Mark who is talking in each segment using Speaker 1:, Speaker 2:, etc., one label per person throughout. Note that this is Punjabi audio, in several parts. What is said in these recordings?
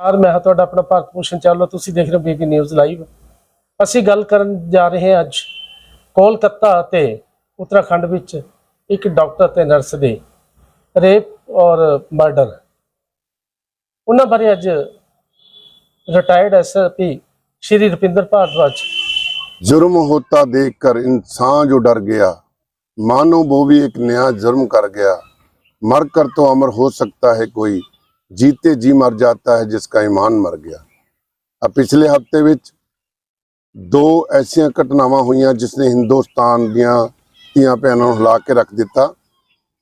Speaker 1: ਯਾਰ, ਮੈਂ ਹਾਂ ਤੁਹਾਡਾ ਆਪਣਾ ਭਾਰਤ ਭੂਸ਼ਣ ਚਾਵਲਾ ਤੁਸੀਂ ਦੇਖ ਰਹੇ ਹੋ ਬੀਬੀ ਨਿਊਜ਼ ਲਾਈਵ। ਅਸੀਂ ਗੱਲ ਕਰਨ ਜਾ ਰਹੇ ਹਾਂ ਅੱਜ ਕੋਲਕਾਤਾ ਅਤੇ ਉੱਤਰਾਖੰਡ ਵਿੱਚ ਇੱਕ ਡਾਕਟਰ ਤੇ ਨਰਸ ਦੇ ਰੇਪ ਔਰ ਮਰਡਰ। ਉਹਨਾਂ ਬਾਰੇ ਅੱਜ ਰਿਟਾਇਰਡ ਐਸਪੀ ਸ਼੍ਰੀ ਰੁਪਿੰਦਰ ਭਾਰਦਵਾਜ।
Speaker 2: ਜੁਰਮ ਹੋਤਾ ਦੇਖ ਕਰ ਇਨਸਾਨ ਜੋ ਡਰ ਗਿਆ, ਮਾਨੋ ਉਹ ਵੀ ਇੱਕ ਨਿਆ ਜੁਰਮ ਕਰ ਗਿਆ। ਮਰ ਕਰ ਤੋਂ ਅਮਰ ਹੋ ਸਕਤਾ ਹੈ ਕੋਈ। जीते जी मर जाता है जिसका ईमान मर ਗਿਆ ਆ ਪਿਛਲੇ ਹਫਤੇ ਵਿੱਚ ਦੋ ਐਸੀਆਂ ਘਟਨਾਵਾਂ ਹੋਈਆਂ ਜਿਸ ਨੇ ਹਿੰਦੁਸਤਾਨ ਦੀਆਂ ਧੀਆਂ ਭੈਣਾਂ ਨੂੰ ਹਿਲਾ ਕੇ ਰੱਖ ਦਿੱਤਾ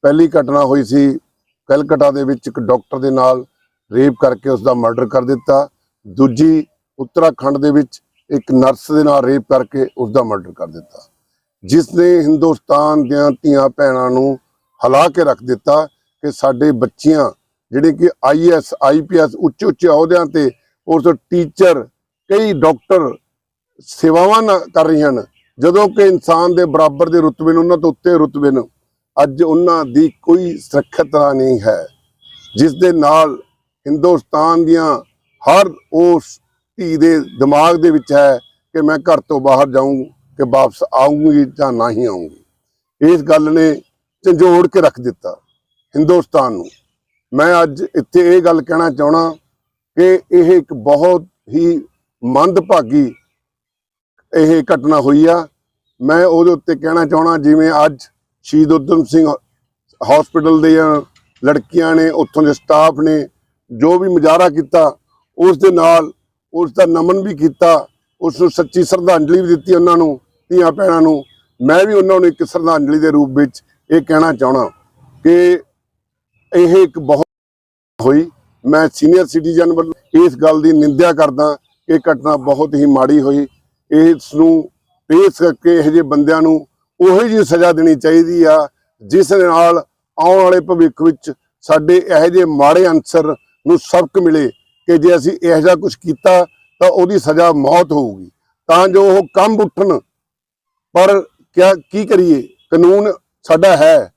Speaker 2: ਪਹਿਲੀ ਘਟਨਾ ਹੋਈ ਸੀ ਕਲਕੱਤਾ ਦੇ ਵਿੱਚ ਇੱਕ ਡਾਕਟਰ ਦੇ ਨਾਲ ਰੇਪ ਕਰਕੇ ਉਸ ਦਾ ਮਰਡਰ ਕਰ ਦਿੱਤਾ ਦੂਜੀ ਉੱਤਰਾਖੰਡ ਦੇ ਵਿੱਚ ਇੱਕ ਨਰਸ ਦੇ ਨਾਲ ਰੇਪ ਕਰਕੇ ਉਸ ਦਾ ਮਰਡਰ ਕਰ ਦਿੱਤਾ ਜਿਸ ਨੇ ਹਿੰਦੁਸਤਾਨ ਦੀਆਂ ਧੀਆਂ ਭੈਣਾਂ ਨੂੰ ਹਿਲਾ ਕੇ ਰੱਖ ਦਿੱਤਾ ਕਿ ਸਾਡੇ ਬੱਚੀਆਂ ਜਿਹੜੇ ਕਿ ਆਈਐਸ ਆਈਪੀਐਸ ਉੱਚੇ ਉੱਚੇ ਅਹੁਦਿਆਂ ਤੇ ਉਸ ਟੀਚਰ, ਕਈ ਡਾਕਟਰ ਸੇਵਾਵਾਂ ਨਾ- ਕਰ ਰਹੀਆਂ ਹਨ। ਜਦੋਂ ਕਿ ਇਨਸਾਨ ਦੇ ਬਰਾਬਰ ਦੇ ਰੁਤਬੇ ਨੂੰ, ਉਹਨਾਂ ਤੋਂ ਉੱਤੇ ਰੁਤਬੇ ਨੂੰ, ਅੱਜ ਉਹਨਾਂ ਦੀ ਕੋਈ ਸੁਰੱਖਿਅਤ ਨਹੀਂ ਹੈ। ਜਿਸ ਦੇ ਨਾਲ ਹਿੰਦੁਸਤਾਨ ਦੀਆਂ ਹਰ ਉਸ ਧੀ ਦੇ ਦਿਮਾਗ ਦੇ ਵਿੱਚ ਹੈ ਕਿ ਮੈਂ ਘਰ ਤੋਂ ਬਾਹਰ ਜਾਊਂ, ਕਿ ਵਾਪਸ ਆਉਂਗੀ ਜਾਂ ਨਹੀਂ ਆਉਂਗੀ ਇਸ ਗੱਲ ਨੇ ਝੰਜੋੜ ਕੇ ਰੱਖ ਦਿੱਤਾ ਹਿੰਦੁਸਤਾਨ ਨੂੰ। ਮੈਂ ਅੱਜ ਇੱਥੇ ਇਹ ਗੱਲ ਕਹਿਣਾ ਚਾਹਣਾ ਕਿ ਇਹ ਇੱਕ ਬਹੁਤ ਹੀ ਮੰਦਭਾਗੀ ਇਹ ਘਟਨਾ ਹੋਈ ਆ। ਮੈਂ ਉਹਦੇ ਉੱਤੇ ਕਹਿਣਾ ਚਾਹਣਾ ਜਿਵੇਂ ਅੱਜ ਸ਼ਹੀਦ ਉਦਮ ਸਿੰਘ ਹਸਪੀਟਲ ਦੀਆਂ ਲੜਕੀਆਂ ਨੇ, ਉੱਥੋਂ ਦੇ ਸਟਾਫ ਨੇ ਜੋ ਵੀ ਮੁਜ਼ਾਹਰਾ ਕੀਤਾ, ਉਸ ਦੇ ਨਾਲ ਉਸ ਦਾ ਨਮਨ ਵੀ ਕੀਤਾ, ਉਸ ਨੂੰ ਸੱਚੀ ਸ਼ਰਧਾਂਜਲੀ ਵੀ ਦਿੱਤੀ ਉਹਨਾਂ ਨੂੰ ਧੀਆਂ ਭੈਣਾਂ ਨੂੰ। ਮੈਂ ਵੀ ਉਹਨਾਂ ਨੂੰ ਇੱਕ ਸ਼ਰਧਾਂਜਲੀ ਦੇ ਰੂਪ ਵਿੱਚ ਇਹ ਕਹਿਣਾ ਚਾਹਣਾ ਕਿ ਇਹ ਇੱਕ ਬਹੁਤ ਹੋਈ। ਮੈਂ ਸੀਨੀਅਰ ਸਿਟੀਜ਼ਨ ਵੱਲੋਂ ਇਸ ਗੱਲ ਦੀ ਨਿੰਦਿਆ ਕਰਦਾ ਕਿ ਘਟਨਾ ਬਹੁਤ ਹੀ ਮਾੜੀ ਹੋਈ। ਇਸ ਨੂੰ ਪੇਸ਼ ਕਰਕੇ ਇਹੋ ਜਿਹੇ ਬੰਦਿਆਂ ਨੂੰ ਉਹੋ ਜਿਹੀ ਸਜ਼ਾ ਦੇਣੀ ਚਾਹੀਦੀ ਆ, ਜਿਸ ਨਾਲ ਆਉਣ ਵਾਲੇ ਭਵਿੱਖ ਵਿੱਚ ਸਾਡੇ ਇਹੋ ਜਿਹੇ ਮਾੜੇ ਅਨਸਰ ਨੂੰ ਸਬਕ ਮਿਲੇ ਕਿ ਜੇ ਅਸੀਂ ਇਹੋ ਜਿਹਾ ਕੁਝ ਕੀਤਾ ਤਾਂ ਉਹਦੀ ਸਜ਼ਾ ਮੌਤ ਹੋਊਗੀ। ਤਾਂ ਜੋ ਉਹ ਕੰਮ ਉੱਠਣ। ਪਰ ਕਿਆ ਕੀ ਕਰੀਏ? ਕਾਨੂੰਨ ਸਾਡਾ ਹੈ।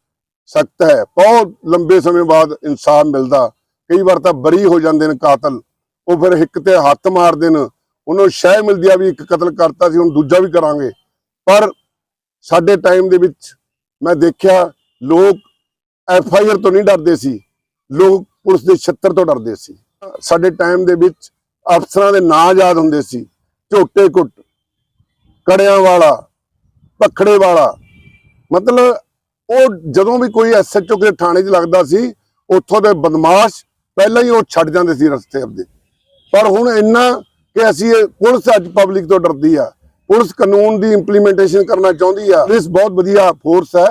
Speaker 2: ਸਖਤ ਹੈ। ਬਹੁਤ ਲੰਬੇ ਸਮੇਂ ਬਾਅਦ ਇਨਸਾਫ ਮਿਲਦਾ। ਕਈ ਵਾਰ ਤਾਂ ਬਰੀ ਹੋ ਜਾਂਦੇ ਨੇ ਕਾਤਲ। ਉਹ ਫਿਰ ਇੱਕ ਤੇ ਹੱਥ ਮਾਰਦੇ ਨੇ। ਉਹਨੂੰ ਸ਼ਹਿ ਮਿਲਦੀ ਆ ਵੀ ਇੱਕ ਕਤਲ ਕਰਤਾ ਸੀ, ਹੁਣ ਦੂਜਾ ਵੀ ਕਰਾਂਗੇ। ਪਰ ਸਾਡੇ ਟਾਈਮ ਦੇ ਵਿੱਚ ਮੈਂ ਦੇਖਿਆ, ਲੋਕ ਐਫ ਆਈ ਆਰ ਤੋਂ ਨਹੀਂ ਡਰਦੇ ਸੀ। ਲੋਕ ਪੁਲਿਸ ਦੇ ਛੱਤਰ ਤੋਂ ਡਰਦੇ ਸੀ। ਸਾਡੇ ਟਾਈਮ ਦੇ ਵਿੱਚ ਅਫਸਰਾਂ ਦੇ ਨਾਂ ਯਾਦ ਹੁੰਦੇ ਸੀ। ਝੋਟੇ ਕੁੱਟ, ਕੜਿਆਂ ਵਾਲਾ ਪਖੜੇ ਵਾਲਾ। ਮਤਲਬ ਉਹ ਜਦੋਂ ਵੀ ਕੋਈ ਐਸਐਚਓ ਕੇ ਥਾਣੇ 'ਚ ਲੱਗਦਾ ਸੀ, ਉੱਥੋਂ ਦੇ ਬਦਮਾਸ਼ ਪਹਿਲਾਂ ਹੀ ਉਹ ਛੱਡ ਜਾਂਦੇ ਸੀ ਰਸਤੇ ਆਪਦੇ ਪਰ ਹੁਣ ਇੰਨਾ ਕਿ ਅਸੀਂ ਪੁਲਿਸ ਅੱਜ ਪਬਲਿਕ ਤੋਂ ਡਰਦੀ ਆ। ਪੁਲਿਸ ਕਾਨੂੰਨ ਦੀ ਇੰਪਲੀਮੈਂਟੇਸ਼ਨ ਕਰਨਾ ਚਾਹੁੰਦੀ ਆ। ਪੁਲਿਸ ਬਹੁਤ ਵਧੀਆ ਫੋਰਸ ਹੈ।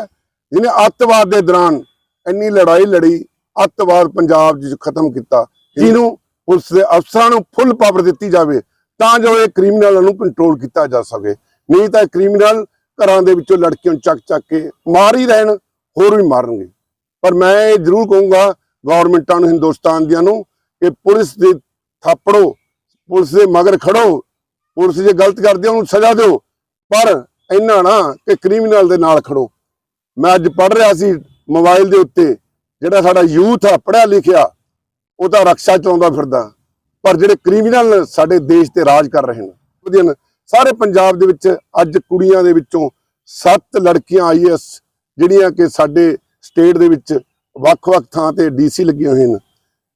Speaker 2: ਜਿਹਨੇ ਅੱਤਵਾਦ ਦੇ ਦੌਰਾਨ ਇੰਨੀ ਲੜਾਈ ਲੜੀ, ਅੱਤਵਾਦ ਪੰਜਾਬ 'ਚ ਖਤਮ ਕੀਤਾ। ਜਿਹਨੂੰ ਪੁਲਿਸ ਦੇ ਅਫਸਰਾਂ ਨੂੰ ਫੁੱਲ ਪਾਵਰ ਦਿੱਤੀ ਜਾਵੇ, ਤਾਂ ਜੋ ਇਹ ਕ੍ਰਿਮੀਨਲਾਂ ਨੂੰ ਕੰਟਰੋਲ ਕੀਤਾ ਜਾ ਸਕੇ। ਨਹੀਂ ਤਾਂ ਕ੍ਰਿਮੀਨਲ ਘਰਾਂ ਦੇ ਵਿੱਚੋਂ ਲੜਕੀਆਂ ਨੂੰ ਚੱਕ ਚੱਕ ਕੇ ਮਾਰ ਹੀ ਰਹਿਣ, ਹੋਰ ਵੀ ਮਾਰਨਗੇ। ਪਰ ਮੈਂ ਇਹ ਜ਼ਰੂਰ ਕਹੂੰਗਾ ਗਵਰਨਮੈਂਟਾਂ ਨੂੰ, ਹਿੰਦੁਸਤਾਨ ਦੀਆਂ ਨੂੰ, ਕਿ ਪੁਲਿਸ ਦੇ ਥਾਪੜੋ, ਪੁਲਿਸ ਦੇ ਮਗਰ ਖੜੋ, ਪੁਲਿਸ ਜੇ ਗਲਤ ਕਰਦੇ ਉਹਨੂੰ ਸਜ਼ਾ ਦਿਓ। ਪਰ ਇੰਨਾ ਨਾ ਕਿ ਕ੍ਰਿਮੀਨਲ ਦੇ ਨਾਲ ਖੜੋ। ਮੈਂ ਅੱਜ ਪੜ੍ਹ ਰਿਹਾ ਸੀ ਮੋਬਾਈਲ ਦੇ ਉੱਤੇ, ਜਿਹੜਾ ਸਾਡਾ ਯੂਥ ਆ ਪੜਿਆ ਲਿਖਿਆ, ਉਹ ਤਾਂ ਰਕਸ਼ਾ ਚਲਾਉਂਦਾ ਫਿਰਦਾ। ਪਰ ਜਿਹੜੇ ਕ੍ਰਿਮੀਨਲ ਸਾਡੇ ਦੇਸ਼ ਤੇ ਰਾਜ ਕਰ ਰਹੇ ਨੇ ਵਧੀਆ ਸਾਰੇ ਪੰਜਾਬ ਦੇ ਵਿੱਚ ਅੱਜ ਕੁੜੀਆਂ ਦੇ ਵਿੱਚੋਂ ਸੱਤ ਲੜਕੀਆਂ ਆਈਐਸ ਜਿਹੜੀਆਂ ਕਿ ਸਾਡੇ ਸਟੇਟ ਦੇ ਵਿੱਚ ਵੱਖ-ਵੱਖ ਥਾਂ ਤੇ ਡੀਸੀ ਲੱਗੀਆਂ ਹੋਈਆਂ ਨੇ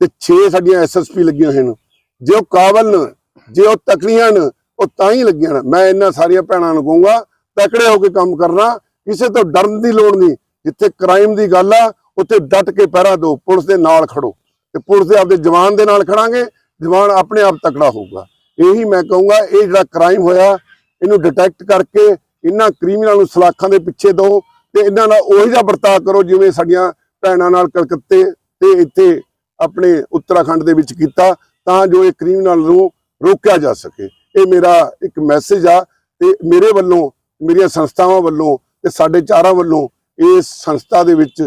Speaker 2: ਤੇ 6 ਸਾਡੀਆਂ ਐਸਐਸਪੀ ਲੱਗੀਆਂ ਹੋਈਆਂ ਨੇ। ਜੇ ਉਹ ਕਾਬਲ ਨੇ, ਜੇ ਉਹ ਤਕੜੀਆਂ ਨੇ, ਉਹ ਤਾਂ ਹੀ ਲੱਗੀਆਂ ਨੇ। ਮੈਂ ਇਹਨਾਂ ਸਾਰੀਆਂ ਭੈਣਾਂ ਨੂੰ ਕਹੂੰਗਾ, ਤਕੜੇ ਹੋ ਕੇ ਕੰਮ ਕਰਨਾ, ਕਿਸੇ ਤੋਂ ਡਰਨ ਦੀ ਲੋੜ ਨਹੀਂ। ਜਿੱਥੇ ਕ੍ਰਾਈਮ ਦੀ ਗੱਲ ਆ, ਉੱਥੇ ਡਟ ਕੇ ਪਹਿਰਾ ਦਿਓ, ਪੁਲਿਸ ਦੇ ਨਾਲ ਖੜੋ। ਤੇ ਪੁਲਿਸ ਦੇ ਆਪਦੇ ਜਵਾਨ ਦੇ ਨਾਲ ਖੜਾਂਗੇ, ਜਵਾਨ ਆਪਣੇ ਆਪ ਤਕੜਾ ਹੋਊਗਾ। ਇਹੀ ਮੈਂ ਕਹੂੰਗਾ, ਇਹ ਜਿਹੜਾ ਕ੍ਰਾਈਮ ਹੋਇਆ, ਇਹਨੂੰ ਡਿਟੈਕਟ ਕਰਕੇ ਇਹਨਾਂ ਕ੍ਰਿਮੀਨਲ ਨੂੰ ਸਲਾਖਾਂ ਦੇ ਪਿੱਛੇ ਦਿਓ ਤੇ ਇਹਨਾਂ ਨਾਲ ਉਹੀ ਜਿਹਾ ਵਰਤਾਅ ਕਰੋ ਜਿਵੇਂ ਸਾਡੀਆਂ ਭੈਣਾਂ ਨਾਲ ਕਲਕੱਤੇ ਤੇ ਇੱਥੇ ਆਪਣੇ ਉੱਤਰਾਖੰਡ ਦੇ ਵਿੱਚ ਕੀਤਾ, ਤਾਂ ਜੋ ਇਹ ਕ੍ਰਿਮੀਨਲ ਨੂੰ ਰੋਕਿਆ ਜਾ ਸਕੇ। ਇਹ ਮੇਰਾ ਇੱਕ ਮੈਸੇਜ ਆ ਤੇ ਮੇਰੇ ਵੱਲੋਂ, ਮੇਰੀਆਂ ਸੰਸਥਾਵਾਂ ਵੱਲੋਂ ਤੇ ਸਾਡੇ ਚਾਰਾਂ ਵੱਲੋਂ ਇਸ ਸੰਸਥਾ ਦੇ ਵਿੱਚ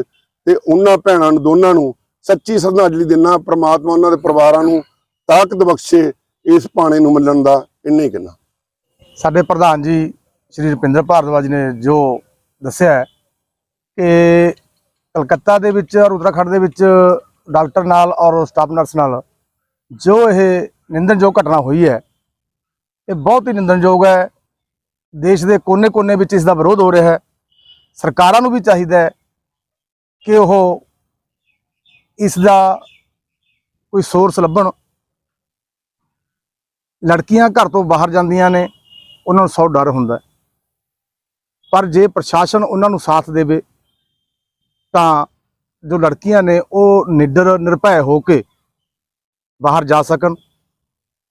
Speaker 2: ਤੇ ਉਹਨਾਂ ਭੈਣਾਂ ਨੂੰ, ਦੋਨਾਂ ਨੂੰ ਸੱਚੀ ਸ਼ਰਧਾਂਜਲੀ ਦਿੰਨਾ ਪ੍ਰਮਾਤਮਾ ਉਹਨਾਂ ਦੇ ਪਰਿਵਾਰਾਂ ਨੂੰ ਤਾਕਤ ਬਖਸ਼ੇ ਇਸ ਪਾਣੇ ਨੂੰ ਮਿਲਣ ਦਾ ਇੰਨੇ ਹੀ ਕਹਿਣਾ
Speaker 3: ਸਾਡੇ ਪ੍ਰਧਾਨ ਜੀ ਸ਼੍ਰੀ ਰੁਪਿੰਦਰ ਭਾਰਦਵਾਜ ਨੇ ਜੋ ਦੱਸਿਆ ਕਿ ਕਲਕੱਤਾ ਦੇ ਵਿੱਚ ਔਰ ਉੱਤਰਾਖੰਡ ਦੇ ਵਿੱਚ ਡਾਕਟਰ ਨਾਲ ਔਰ ਸਟਾਫ ਨਰਸ ਨਾਲ ਜੋ ਇਹ ਨਿੰਦਣਯੋਗ ਘਟਨਾ ਹੋਈ ਹੈ, ਇਹ ਬਹੁਤ ਹੀ ਨਿੰਦਣਯੋਗ ਹੈ। ਦੇਸ਼ ਦੇ ਕੋਨੇ-ਕੋਨੇ ਵਿੱਚ ਇਸ ਦਾ ਵਿਰੋਧ ਹੋ ਰਿਹਾ ਹੈ। ਸਰਕਾਰਾਂ ਨੂੰ ਵੀ ਚਾਹੀਦਾ ਹੈ ਕਿ ਉਹ ਇਸ ਦਾ ਕੋਈ ਸੋਰਸ ਲੱਭਣ। ਲੜਕੀਆਂ ਘਰ ਤੋਂ ਬਾਹਰ ਜਾਂਦੀਆਂ ਨੇ, ਉਹਨਾਂ ਨੂੰ ਸੌ ਡਰ ਹੁੰਦਾ ਪਰ ਜੇ ਪ੍ਰਸ਼ਾਸਨ ਉਹਨਾਂ ਨੂੰ ਸਾਥ ਦੇਵੇ, ਤਾਂ ਜੋ ਲੜਕੀਆਂ ਨੇ ਉਹ ਨਿਡਰ, ਨਿਰਭੈ ਹੋ ਕੇ ਬਾਹਰ ਜਾ ਸਕਣ,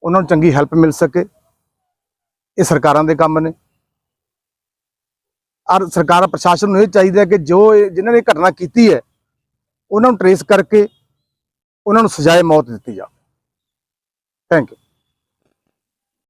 Speaker 3: ਉਹਨਾਂ ਨੂੰ ਚੰਗੀ ਹੈਲਪ ਮਿਲ ਸਕੇ। ਇਹ ਸਰਕਾਰਾਂ ਦੇ ਕੰਮ ਨੇ। ਔਰ ਸਰਕਾਰ, ਪ੍ਰਸ਼ਾਸਨ ਨੂੰ ਇਹ ਚਾਹੀਦਾ ਕਿ ਜੋ ਇਹ- ਜਿਨ੍ਹਾਂ ਨੇ ਘਟਨਾ ਕੀਤੀ ਹੈ, ਉਹਨਾਂ ਨੂੰ ਟਰੇਸ ਕਰਕੇ, ਉਹਨਾਂ ਨੂੰ ਸਜ਼ਾਏ ਮੌਤ ਦਿੱਤੀ ਜਾਵੇ। Thank you